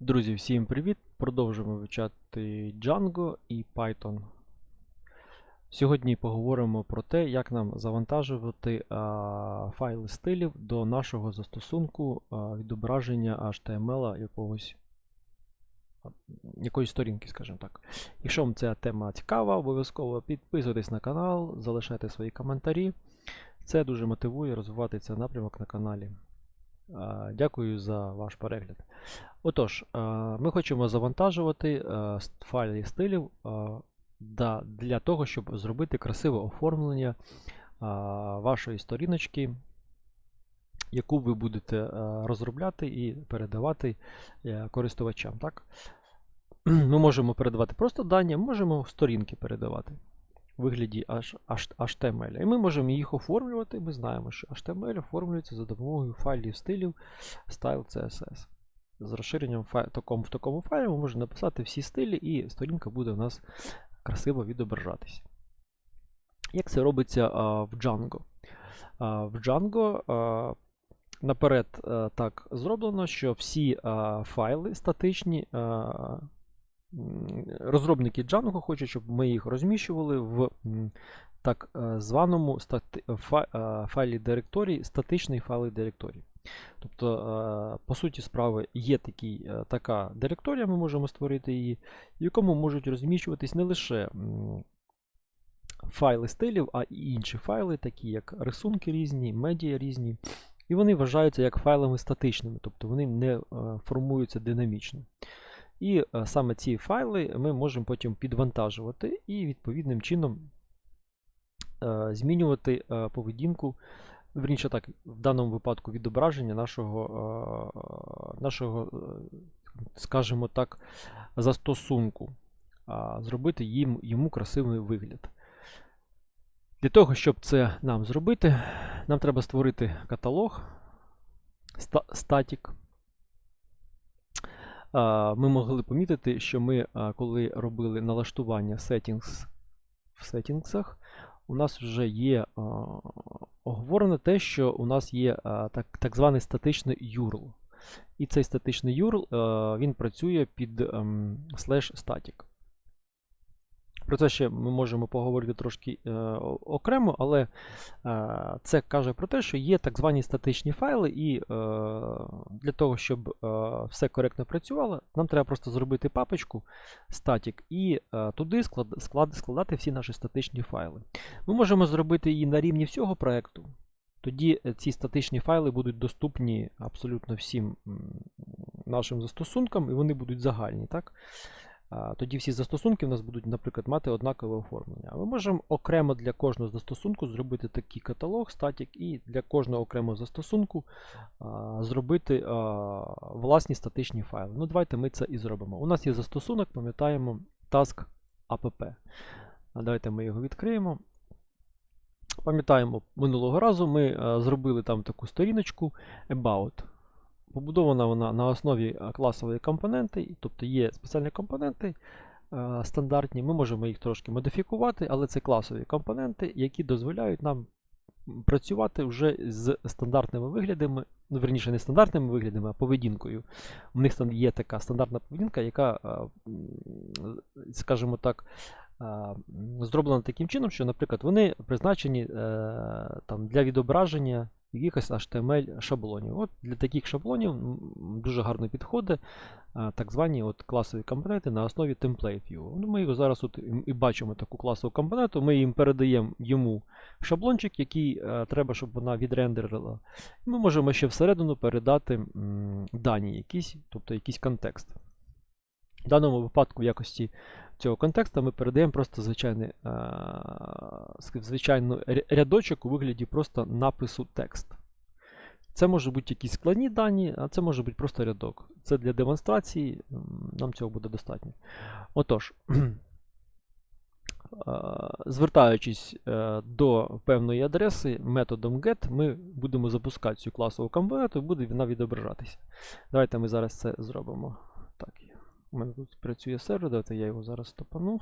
Друзі, всім привіт! Продовжуємо вивчати Django і Python. Сьогодні поговоримо про те, як нам завантажувати а, файли стилів до нашого застосунку а, відображення HTML якогось, якоїсь сторінки, скажімо так. Якщо вам ця тема цікава, обов'язково підписуйтесь на канал, залишайте свої коментарі. Це дуже мотивує розвивати цей напрямок на каналі. А, Дякую за ваш перегляд. Отож, е, ми хочемо завантажувати е, файли стилів е, для того, щоб зробити красиве оформлення е, вашої сторіночки, яку ви будете е, розробляти і передавати е, користувачам. Ми можемо передавати просто дані, можемо сторінки передавати вигляді HTML. І ми можемо їх оформлювати. Ми знаємо, що HTML оформлюється за допомогою файлів стилів Style CSS з розширенням фай... такому, в такому файлі ми можемо написати всі стилі, і сторінка буде у нас красиво відображатись. Як це робиться а, в Django? А, в Django а, наперед а, так зроблено, що всі а, файли статичні. А, Розробники Django хочуть, щоб ми їх розміщували в так е, званому стати... е, файлі директорії, статичний файл директорії. Тобто, е, по суті справи, є такий, така директорія, ми можемо створити її, в якому можуть розміщуватись не лише файли стилів, а і інші файли, такі як рисунки різні, медіа різні. І вони вважаються як файлами статичними, тобто вони не формуються динамічно. І е, саме ці файли ми можемо потім підвантажувати і відповідним чином е, змінювати е, поведінку Верніше так, в даному випадку відображення нашого, нашого скажімо так, застосунку, зробити їм, йому красивий вигляд. Для того, щоб це нам зробити, нам треба створити каталог ста- static. А, Ми могли помітити, що ми, коли робили налаштування settings в Settings, у нас вже є оговорено те, що у нас є так, так званий статичний URL. І цей статичний URL він працює під ем, slash static. Про це ще ми можемо поговорити трошки е, окремо, але е, це каже про те, що є так звані статичні файли, і е, для того, щоб е, все коректно працювало, нам треба просто зробити папочку static і е, туди склад, склад, складати всі наші статичні файли. Ми можемо зробити її на рівні всього проєкту. Тоді е, ці статичні файли будуть доступні абсолютно всім нашим застосункам, і вони будуть загальні. Так? Тоді всі застосунки в нас будуть, наприклад, мати однакове оформлення. Ми можемо окремо для кожного застосунку зробити такий каталог, статік, і для кожного окремого застосунку зробити власні статичні файли. Ну, давайте ми це і зробимо. У нас є застосунок, пам'ятаємо, task app. Давайте ми його відкриємо. Пам'ятаємо, минулого разу ми зробили там таку сторіночку About. Побудована вона на основі е, класової компоненти, тобто є спеціальні компоненти е, стандартні. Ми можемо їх трошки модифікувати, але це класові компоненти, які дозволяють нам працювати вже з стандартними виглядами, ну, верніше, не стандартними виглядами, а поведінкою. У них є така стандартна поведінка, яка, е, скажімо так, зроблена таким чином, що, наприклад, вони призначені там, для відображення якихось HTML шаблонів. От Для таких шаблонів дуже гарно підходить так звані от класові компоненти на основі template view. Ну, Ми його зараз тут і- бачимо таку класову компоненту, ми їм передаємо йому шаблончик, який е, треба, щоб вона відрендерила. Ми можемо ще всередину передати дані якісь, тобто якийсь контекст. В даному випадку в якості цього контексту ми передаємо просто звичайний, е, звичайний рядочок у вигляді просто напису текст. Це може бути якісь складні дані, а це може бути просто рядок. Це для демонстрації, нам цього буде достатньо. Отож, е, звертаючись е, до певної адреси методом get, ми будемо запускати цю класову компоненту і буде вона відображатися. Давайте ми зараз це зробимо. У мене тут працює сервер, давайте я його зараз стопану.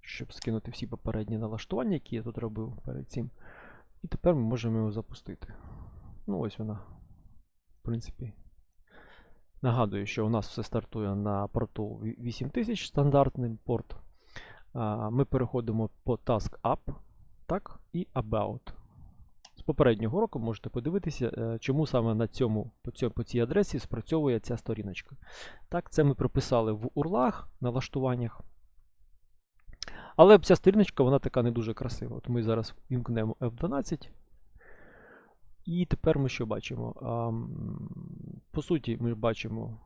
Щоб скинути всі попередні налаштування, які я тут робив перед цим. І тепер ми можемо його запустити. Ну, ось вона, в принципі, Нагадую, що у нас все стартує на порту 8000 стандартний порт. Ми переходимо по Task Up так, і About. З попереднього року можете подивитися, е, чому саме на цьому, по, цій адресі спрацьовує ця сторіночка. Так, це ми прописали в урлах, налаштуваннях. Але ця сторіночка вона така не дуже красива. От ми зараз вімкнемо F12. І тепер ми що бачимо? По суті, ми бачимо,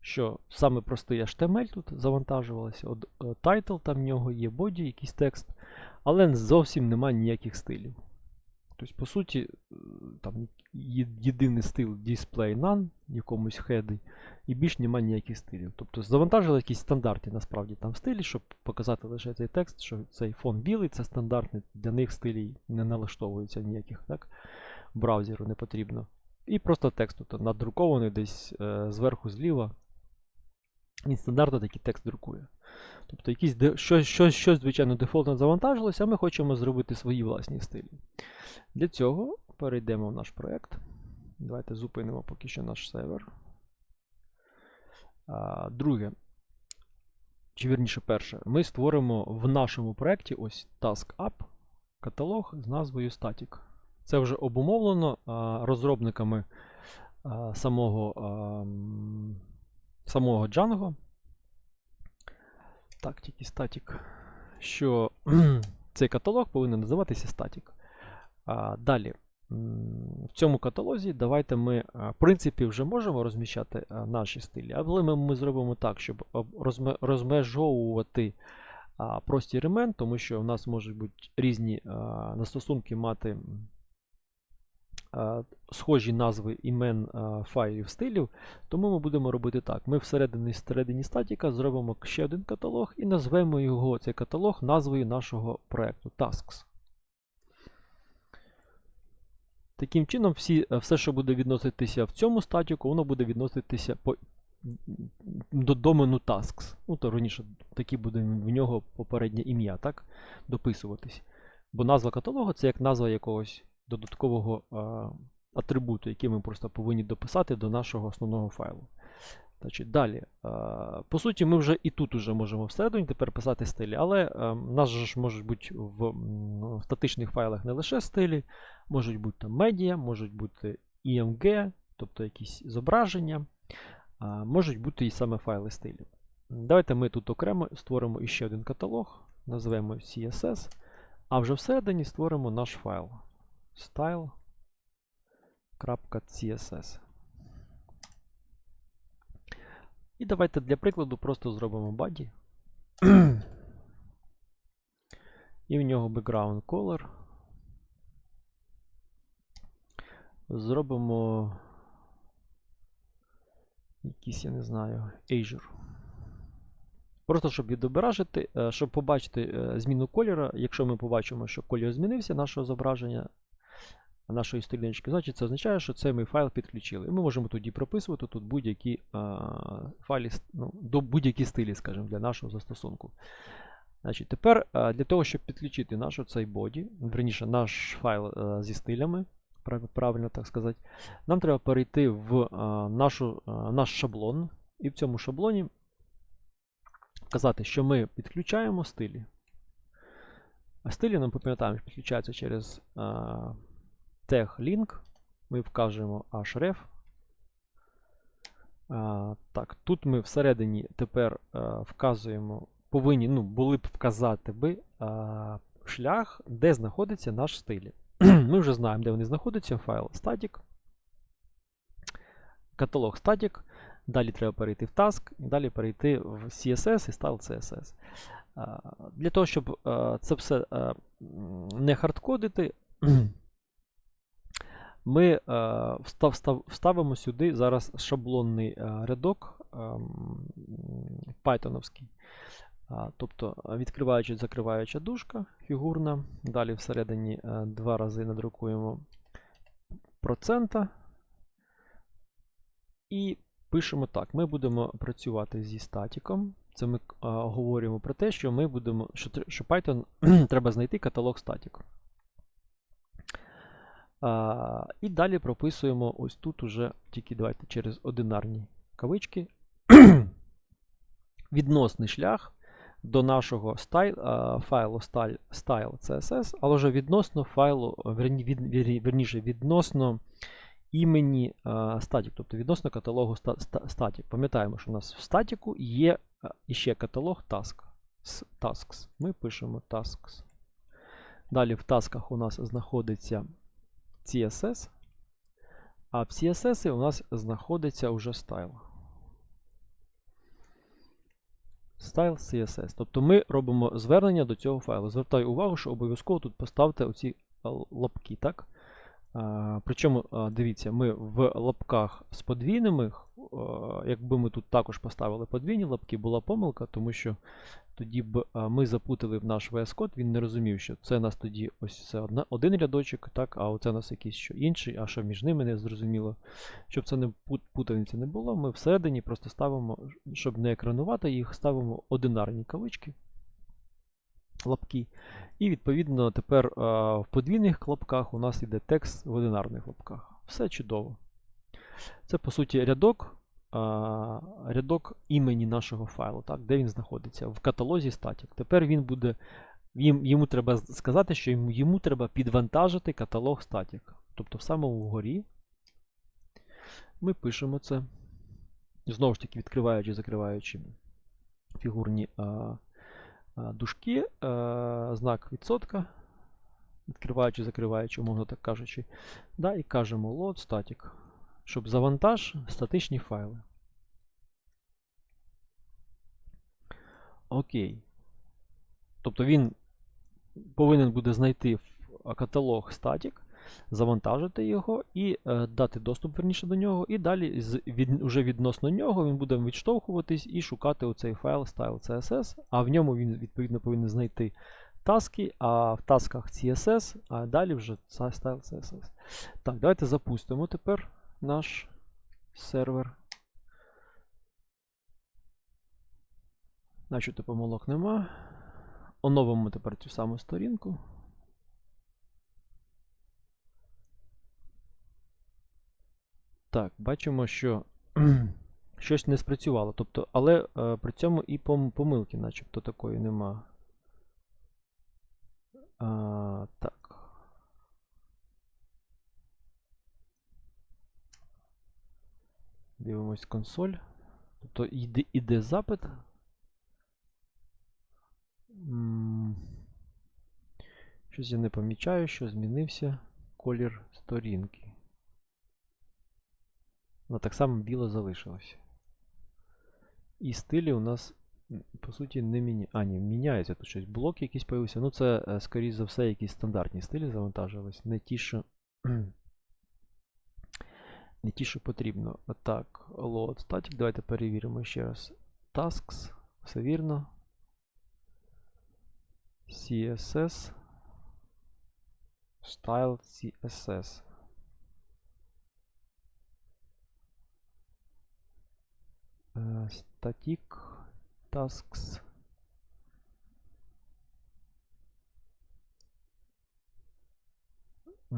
що саме простий HTML тут завантажувалося. От, е, title там в нього є, body, якийсь текст, але зовсім немає ніяких стилів. Тобто, по суті, там єдиний стиль display none, якомусь хеди, і більш немає ніяких стилів. Тобто завантажили якісь стандартні насправді там стилі, щоб показати лише цей текст, що цей фон білий, це стандартний, для них стилі не налаштовується ніяких, так? Браузеру не потрібно. І просто текст тут надрукований десь е, зверху зліва. Він стандартно такий текст друкує. Тобто якісь щось, щось, щось, звичайно, дефолтно завантажилося, а ми хочемо зробити свої власні стилі. Для цього перейдемо в наш проєкт. Давайте зупинимо поки що наш сервер. А, друге, чи вірніше перше, ми створимо в нашому проєкті ось Task App каталог з назвою Static. Це вже обумовлено а, розробниками а, самого, самого Django. Так, тільки Static. Що цей каталог повинен називатися. А, далі. В цьому каталозі давайте ми, в принципі, вже можемо розміщати наші стилі, але ми, ми зробимо так, щоб розмежовувати простір імен, тому що в нас можуть бути різні застосунки мати схожі назви імен файлів стилів. Тому ми будемо робити так. Ми всередині, всередині статіка зробимо ще один каталог і назвемо його цей каталог назвою нашого проєкту Tasks. Таким чином, всі, е, все, що буде відноситися в цьому статіку, воно буде відноситися по, до домену Tasks. Ну, то раніше таке буде в нього попереднє ім'я, так? Дописуватись. Бо назва каталогу це як назва якогось додаткового а, атрибуту, який ми просто повинні дописати до нашого основного файлу. Значить, далі. а, По суті, ми вже і тут уже можемо всередині тепер писати стилі, але а, в нас ж можуть бути в, статичних файлах не лише стилі, можуть бути там медіа, можуть бути IMG, тобто якісь зображення, можуть бути і саме файли стилів. Давайте ми тут окремо створимо іще один каталог, назвемо CSS, а вже всередині створимо наш файл style.css. І давайте для прикладу просто зробимо body. І в нього background color. Зробимо якийсь, я не знаю, Azure. Просто щоб відображити, е, щоб побачити е, зміну кольору, якщо ми побачимо, що колір змінився нашого зображення, нашої сторіночки, значить це означає, що цей ми файл підключили. І ми можемо тоді прописувати тут будь-які файлі, ну, до будь-які стилі, скажімо, для нашого застосунку. Значить, Тепер для того, щоб підключити наш цей боді, верніше наш файл а, зі стилями, правильно так сказати, нам треба перейти в нашу, наш шаблон. І в цьому шаблоні вказати, що ми підключаємо стилі. А стилі нам пам'ятаємо, підключаються через а, тег link. Ми вкажемо href. А, так, тут ми всередині тепер а, вказуємо, повинні ну, були б вказати би а, шлях, де знаходиться наш стиль. ми вже знаємо, де вони знаходяться. Файл static. Каталог static. Далі треба перейти в task, і далі перейти в CSS і style CSS. А, Для того, щоб це все не хардкодити, ми е, встав, встав, вставимо сюди зараз шаблонний е, рядок ем, пайтоновський. А, Тобто е, відкриваюча закриваюча дужка фігурна. Далі всередині е, два рази надрукуємо процента. І пишемо так: ми будемо працювати зі статіком. Це ми говоримо про те, що ми будемо, що, Python треба знайти каталог статік. А, і далі прописуємо ось тут уже тільки давайте через одинарні кавички. Відносний шлях до нашого стайл, файлу style, style але вже відносно файлу, верніше, відносно імені static, тобто відносно каталогу ста, ста. Пам'ятаємо, що у нас в статіку є а, іще каталог task, tasks. Ми пишемо tasks. Далі в тасках у нас знаходиться CSS, а в CSS у нас знаходиться вже стайл. Style CSS. Тобто ми робимо звернення до цього файлу. Звертаю увагу, що обов'язково тут поставте оці лапки, так? Причому, дивіться, ми в лапках з подвійними, якби ми тут також поставили подвійні лапки, була помилка, тому що тоді б ми запутали в наш VS Code, він не розумів, що це у нас тоді ось це одна, один рядочок, так, а оце у нас якийсь що інший, а що між ними не зрозуміло. Щоб це не путаниці не було, ми всередині просто ставимо, щоб не екранувати їх, ставимо одинарні кавички, лапки. І відповідно тепер а, в подвійних клапках у нас йде текст в одинарних лапках. Все чудово. Це по суті рядок, а, рядок імені нашого файлу, так, де він знаходиться в каталозі static. Тепер він буде, їм, йому треба сказати, що йому, йому треба підвантажити каталог static. Тобто в самому вгорі ми пишемо це. Знову ж таки, відкриваючи, закриваючи фігурні а, а, дужки, знак відсотка. Відкриваючи, закриваючи, умовно так кажучи. Да, і кажемо load static, щоб завантаж статичні файли. Окей. Тобто він повинен буде знайти в- каталог static, завантажити його і е, дати доступ верніше до нього, і далі з, від, уже відносно нього він буде відштовхуватись і шукати оцей файл style.css, а в ньому він відповідно повинен знайти таски, а в тасках CSS, а далі вже style.css. Так, давайте запустимо тепер наш сервер. Начебто помилок нема. Оновимо тепер цю саму сторінку. Так, бачимо, що щось не спрацювало. Тобто, але е, при цьому і пом- помилки, начебто такої нема. А, так. Дивимось консоль. Тобто йде, іде запит. Щось я не помічаю, що змінився колір сторінки. Вона так само біло залишилась. І стилі у нас, по суті, не міняється. А, ні, міняється тут щось. Блок якийсь появився. Ну, це, е, скоріш за все, якісь стандартні стилі завантажились. Не ті, що. Не ті, що потрібно. Так, load static. Давайте перевіримо ще раз. Tasks. Все вірно. CSS. Style CSS. Static tasks. Е,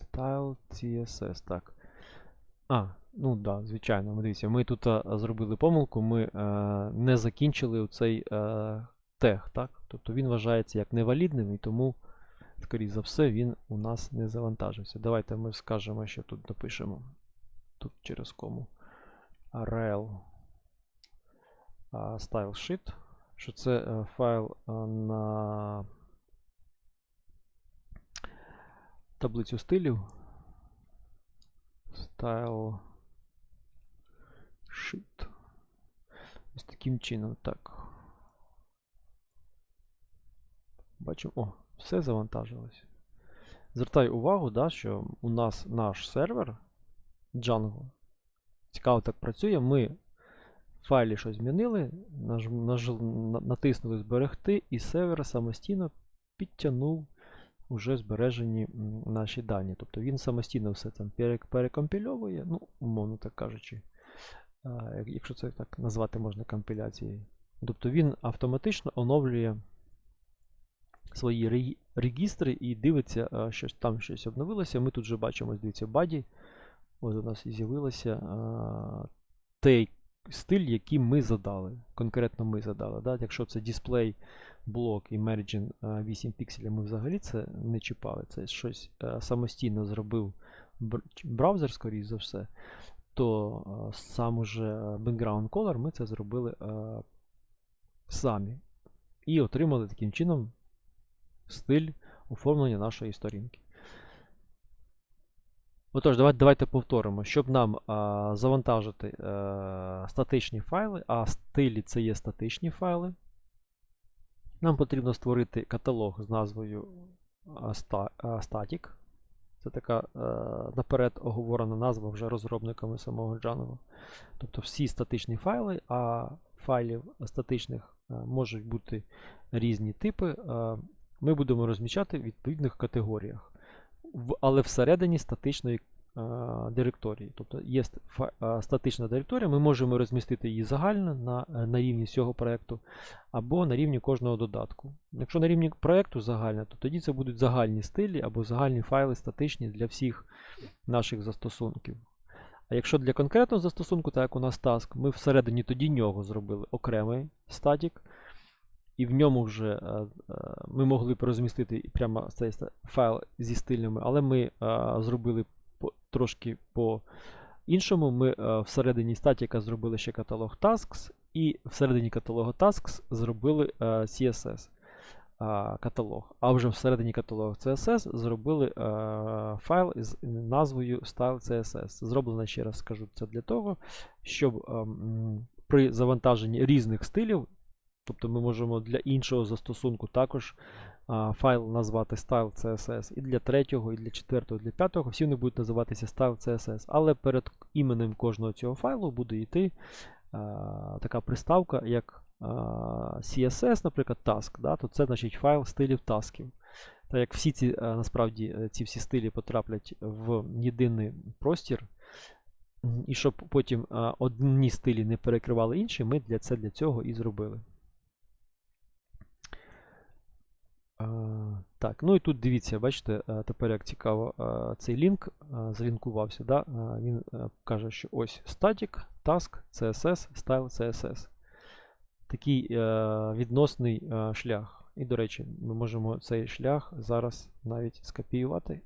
Style CSS. Так. А, ну да, звичайно. Дивіться, ми тут а, зробили помилку, ми е, не закінчили цей е, тег, так? Тобто він вважається як невалідним, і тому, скоріш за все, він у нас не завантажився. Давайте ми скажемо, що тут напишемо. Тут через кому. rel а, stylesheet, що це е, файл на таблицю стилів. Style sheet. Ось таким чином. Так. Бачимо. О, все завантажилось. Звертаю увагу, да, що у нас наш сервер Django. Цікаво так працює. Ми файлі щось змінили, наж, наж, натиснули зберегти, і сервер самостійно підтягнув уже збережені наші дані. Тобто він самостійно все там перекомпільовує, ну, умовно так кажучи, якщо це так назвати можна компіляцією. Тобто він автоматично оновлює свої регістри і дивиться, що там щось обновилося. Ми тут вже бачимо, дивіться, баді. Ось у нас і з'явилося той стиль, який ми задали. Конкретно ми задали. Да? Якщо це дисплей, блок і Merging е, 8 пікселів, ми взагалі це не чіпали. Це щось е, самостійно зробив браузер, скоріш за все, то е, сам уже е, background color ми це зробили е, самі. І отримали таким чином стиль оформлення нашої сторінки. Отож, давайте, давайте повторимо, щоб нам а, завантажити е, статичні файли, а стилі це є статичні файли. Нам потрібно створити каталог з назвою а, sta- а, static. Це така е, наперед оговорена назва вже розробниками самого Django. Тобто всі статичні файли, а файлів статичних е, можуть бути різні типи. е, Ми будемо розміщати в відповідних категоріях, але всередині статичної е, директорії. Тобто є е, статична директорія, ми можемо розмістити її загально на, е, на рівні всього проєкту або на рівні кожного додатку. Якщо на рівні проєкту загальне, то тоді це будуть загальні стилі або загальні файли статичні для всіх наших застосунків. А якщо для конкретного застосунку, так як у нас task, ми всередині тоді нього зробили окремий статік, і в ньому вже е, е, ми могли б розмістити прямо цей файл зі стилями, але ми е, зробили трошки по іншому. Ми всередині статіка зробили ще каталог tasks, і всередині каталогу tasks зробили CSS каталог. А вже всередині каталогу CSS зробили файл із назвою Style CSS. Зроблено, ще раз скажу, це для того, щоб ем, при завантаженні різних стилів, тобто ми можемо для іншого застосунку також а, файл назвати Style CSS і для третього, і для четвертого, і для п'ятого, всі вони будуть називатися Style CSS. Але перед іменем кожного цього файлу буде йти а, така приставка, як а, CSS, наприклад, task, да, то це значить файл стилів тасків. Так як всі ці а, насправді е, ці всі стилі потраплять в єдиний простір, і щоб потім одні стилі не перекривали інші, ми для це для цього і зробили. А, так, ну і тут дивіться, бачите, тепер як цікаво, цей лінк а, залінкувався. Да? Він каже, що ось static, task, CSS, style CSS. Такий е, відносний е, шлях. І, до речі, ми можемо цей шлях зараз навіть скопіювати.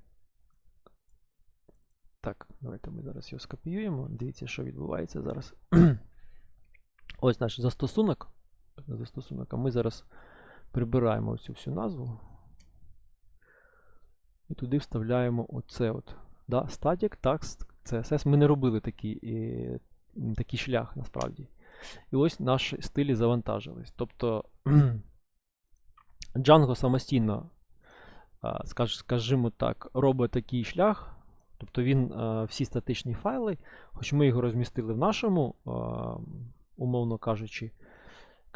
Так, давайте ми зараз його скопіюємо. Дивіться, що відбувається зараз. Ось наш застосунок. Застосунок, а ми зараз прибираємо цю всю назву. І туди вставляємо оце от. Да, Static, Task, CSS. Ми не робили такий, такий шлях насправді. І ось наші стилі завантажились. Тобто Django самостійно, скаж- скажімо так, робить такий шлях. Тобто він всі статичні файли, хоч ми його розмістили в нашому, умовно кажучи,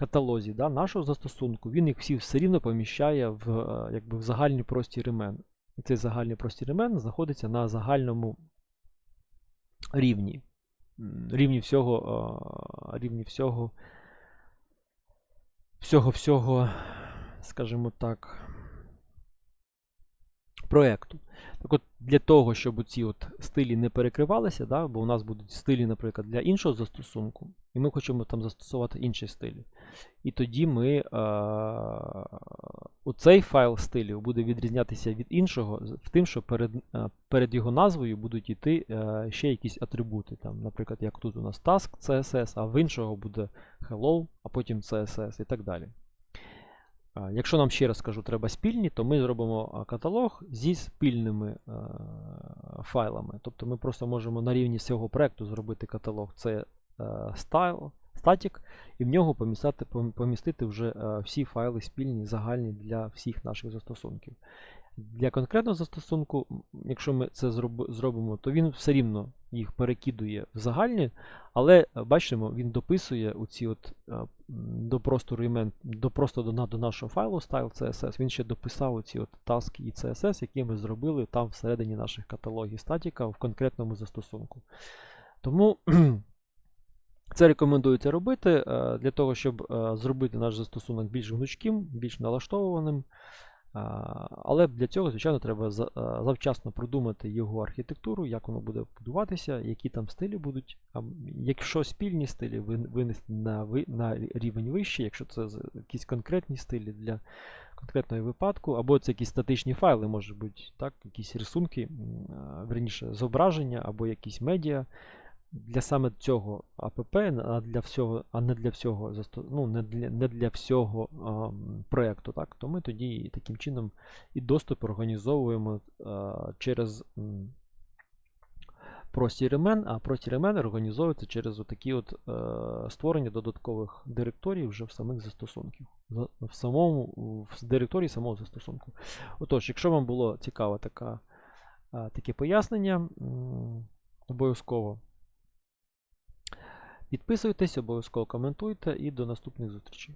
каталозі да, нашого застосунку, він їх всі все рівно поміщає в, а, якби, в загальний простір імен. І цей загальний простір імен знаходиться на загальному рівні. Рівні всього, рівні всього, всього, всього, скажімо так, проекту. Так от, для того, щоб ці от стилі не перекривалися, да, бо у нас будуть стилі, наприклад, для іншого застосунку, і ми хочемо там застосувати інші стилі. І тоді ми е, оцей файл стилів буде відрізнятися від іншого в тим, що перед, е, перед його назвою будуть йти е, ще якісь атрибути. Там, наприклад, як тут у нас task CSS, а в іншого буде hello, а потім CSS і так далі. Якщо нам ще раз скажу, треба спільні, то ми зробимо каталог зі спільними е, файлами. Тобто ми просто можемо на рівні всього проекту зробити каталог. Це е, style, static, і в нього помістити, помістити вже е, всі файли спільні, загальні для всіх наших застосунків. Для конкретного застосунку, якщо ми це зроб- зробимо, то він все рівно їх перекидує в загальні, але е, бачимо, він дописує оці от е, до простору імен, до просто до, до нашого файлу style CSS, він ще дописав оці от таски і CSS, які ми зробили там всередині наших каталогів статіка в конкретному застосунку. Тому це рекомендується робити е, для того, щоб зробити наш застосунок більш гнучким, більш налаштованим. Але для цього, звичайно, треба завчасно продумати його архітектуру, як воно буде будуватися, які там стилі будуть. Якщо спільні стилі винести на, на рівень вищий, якщо це якісь конкретні стилі для конкретного випадку, або це якісь статичні файли, може бути, так, якісь рисунки, верніше, зображення, або якісь медіа. Для саме цього АПП, а для всього, а не для всього ну, не для, не для всього ам, проекту, так, то ми тоді таким чином і доступ організовуємо а, через простір імен, а простір імен організовується через отакі от е, створення додаткових директорій вже в самих застосунків. В самому в директорії самого застосунку. Отож, якщо вам було цікаво така, таке пояснення, обов'язково підписуйтесь, обов'язково коментуйте і до наступних зустрічей.